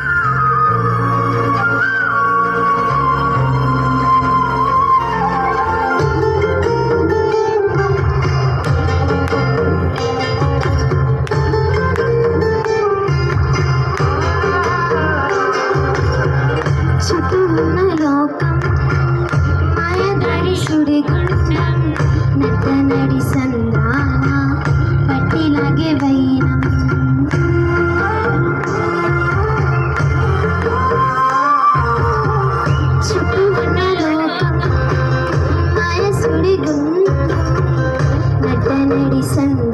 you నటనడి సంగ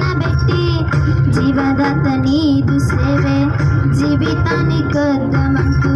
ना भेटे जीवादात नी दुसरे जीविताने कदम तू